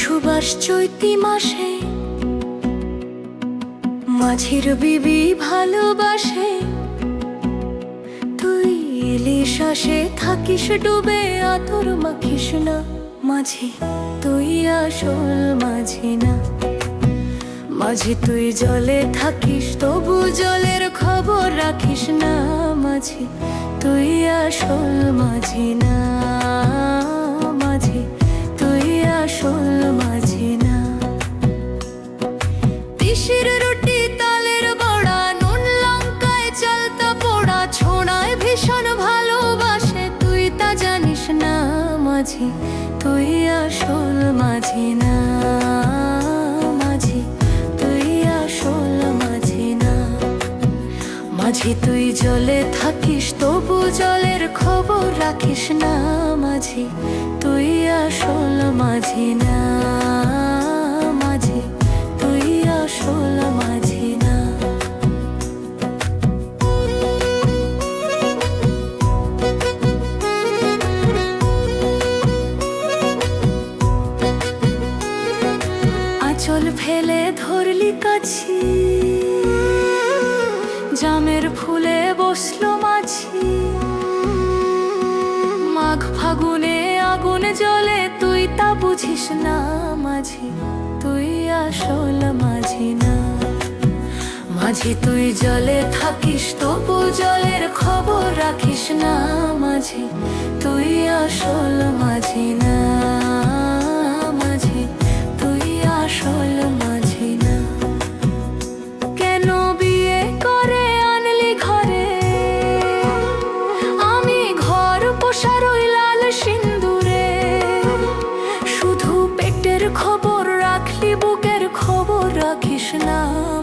সুবাস চৈতি মাসে, মাঝির বিবি ভালোবাসে। তুই এলি শ্বাসে থাকিস ডুবে, আতর মাখিস না মাঝি, তুই আসল মাঝি না। মাঝি, তুই জলে থাকিস, তবু জলের খবর রাখিস না মাঝি, তুই আসল মাঝি না। মাঝি, তুই আসল মাঝি না মাঝি, তুই আসল মাঝি না। মাঝি, তুই জলে থাকিস, তবু জলের খবর রাখিস না মাঝি, তুই আসল মাঝি না। ফেলে ধরলি কাছি। জামের ফুলে বসল মাছি। মাঘ ফাগুনে আগুন জ্বলে, তুই তা বুঝিস না মাঝি, তুই আসল মাঝি না। মাঝি, তুই জলে থাকিস, তবু জলের খবর রাখিস না মাঝি, তুই আসল মাঝি না। রাখিস না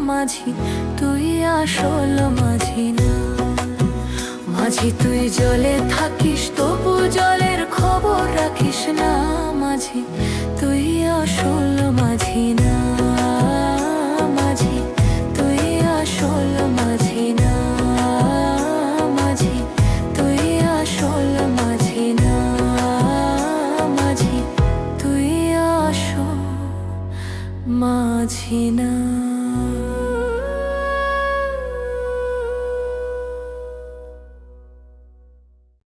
মাঝি, তুই আসল মাঝি না। মাঝি, তুই জলে থাকিস, তবু জলের খবর রাখিস না মাঝি, তুই আসল মাঝে